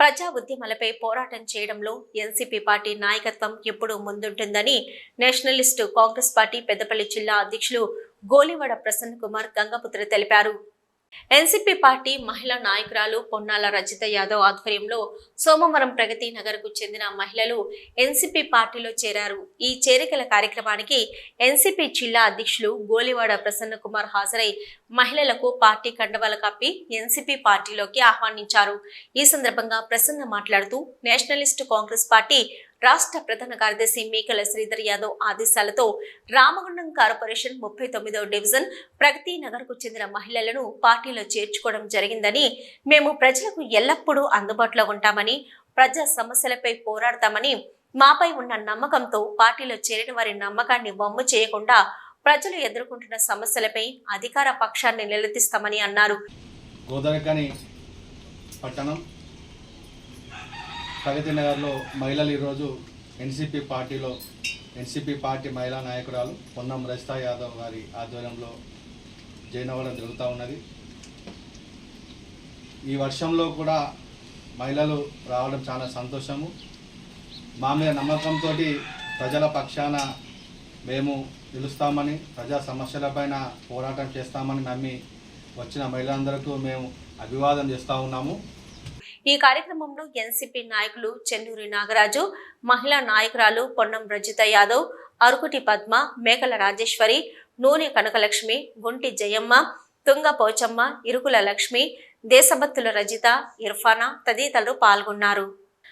ప్రజా ఉద్యమాలపై పోరాటం చేయడంలో ఎన్సీపీ పార్టీ నాయకత్వం ఎప్పుడూ ముందుంటుందని నేషనలిస్టు కాంగ్రెస్ పార్టీ పెద్దపల్లి జిల్లా అధ్యక్షులు గోలివాడ ప్రసన్న కుమార్ గంగపుత్ర తెలిపారు. ఎన్సీపీ పార్టీ మహిళా నాయకురాలు పొన్నాల రజిత యాదవ్ ఆధ్వర్యంలో సోమవారం ప్రగతి నగర్కు చెందిన మహిళలు ఎన్సీపీ పార్టీలో చేరారు. ఈ చేరికల కార్యక్రమానికి ఎన్సీపీ జిల్లా అధ్యక్షులు గోలివాడ ప్రసన్న కుమార్ హాజరై మహిళలకు పార్టీ కండవాల కప్పి ఎన్సీపీ పార్టీలోకి ఆహ్వానించారు. ఈ సందర్భంగా ప్రసన్న మాట్లాడుతూ నేషనలిస్టు కాంగ్రెస్ పార్టీ రాష్ట్ర ప్రధాన కార్యదర్శి మేకల శ్రీధర్ యాదవ్ ఆదేశాలతో రామగుండం కార్పొరేషన్ ముప్పై తొమ్మిదవ డివిజన్ ప్రగతి నగర్కు చెందిన మహిళలను పార్టీలో చేర్చుకోవడం జరిగిందని మేము ప్రజలకు ఎల్లప్పుడూ అందుబాటులో ఉంటామని ప్రజా సమస్యలపై పోరాడతామని మాపై ఉన్న నమ్మకంతో పార్టీలో చేరిన వారి నమ్మకాన్ని వమ్ము చేయకుండా ప్రజలు ఎదుర్కొంటున్న సమస్యలపై అధికార పక్షాన్ని నిలదీస్తామని అన్నారు. గోదరకని పట్టణం ప్రగతి నగర్లో మహిళలు ఈరోజు ఎన్సీపీ పార్టీలో ఎన్సీపీ పార్టీ మహిళా నాయకురాలు పొన్నం రజితా యాదవ్ గారి ఆధ్వర్యంలో జాయిన్ అవ్వడం జరుగుతూ ఉన్నది. ఈ వర్షంలో కూడా మహిళలు రావడం చాలా సంతోషము. మా మీద నమ్మకంతో ప్రజల పక్షాన మేము నిలుస్తామని ప్రజా సమస్యలపైన పోరాటం చేస్తామని నమ్మి వచ్చిన మహిళలందరికీ మేము అభివాదం చేస్తూ ఉన్నాము. ఈ కార్యక్రమంలో ఎన్సీపీ నాయకులు చెన్నూరి నాగరాజు మహిళా నాయకురాలు పొన్నం రజిత యాదవ్ అరుకుటి పద్మ మేకల రాజేశ్వరి నూనె కనకలక్ష్మి గుంటి జయమ్మ తుంగ పోచమ్మ ఇరుకుల లక్ష్మి దేశభక్తుల రజిత ఇర్ఫానా తదితరులు పాల్గొన్నారు.